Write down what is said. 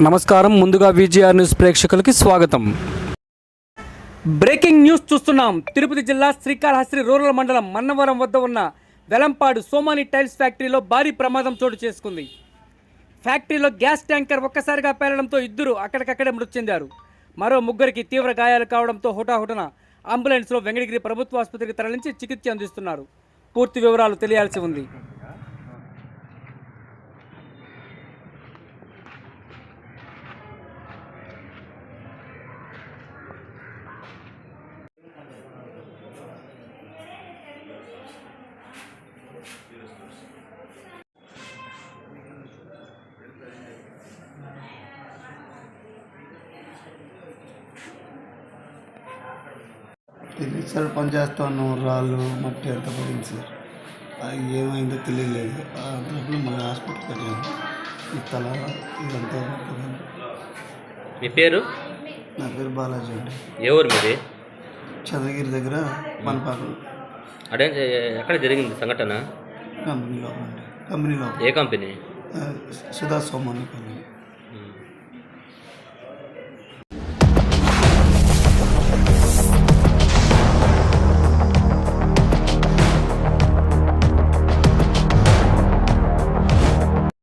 నమస్కారం. ముందుగా VGR news ప్రేక్షకులకి స్వాగతం. బ్రేకింగ్ న్యూస్ చూస్తున్నాం. తిరుపతి జిల్లా శ్రీకాళహస్తి రూరల్ మండలం మన్నవరం వద్ద ఉన్న వెలంపాడు సోమాని టైల్స్ ఫ్యాక్టరీలో భారీ ప్రమాదం చోటు చేసుకుంది. ఫ్యాక్టరీలో గ్యాస్ ట్యాంకర్ ఒక్కసారిగా పేలడంతో ఇద్దరు అక్కడికక్కడే మృతి చెందారు. మరో ముగ్గురికి తీవ్ర గాయాలు కావడంతో హుటాహుటన అంబులెన్స్లో వెంకటగిరి ప్రభుత్వ ఆసుపత్రికి తరలించి చికిత్స అందిస్తున్నారు. పూర్తి వివరాలు తెలియాల్సి ఉంది. తెలియదు సార్ పని చేస్తా ఉన్నాం రాళ్ళు మట్టి అంతా పడింది సార్. అది ఏమైందో తెలియలేదు. ఆ దాంట్లో మళ్ళీ హాస్పిటల్కి వెళ్ళాము ఈ తల ఇదంతా. మీ పేరు? నా పేరు బాలాజీ అండి. ఏ ఊరు మీది? చంద్రగిరి దగ్గర మనపాకు అడే ఎక్కడ జరిగింది సంఘటన? కంపెనీలో అండి కంపెనీలో ఏ కంపెనీ? సుధా సోమాని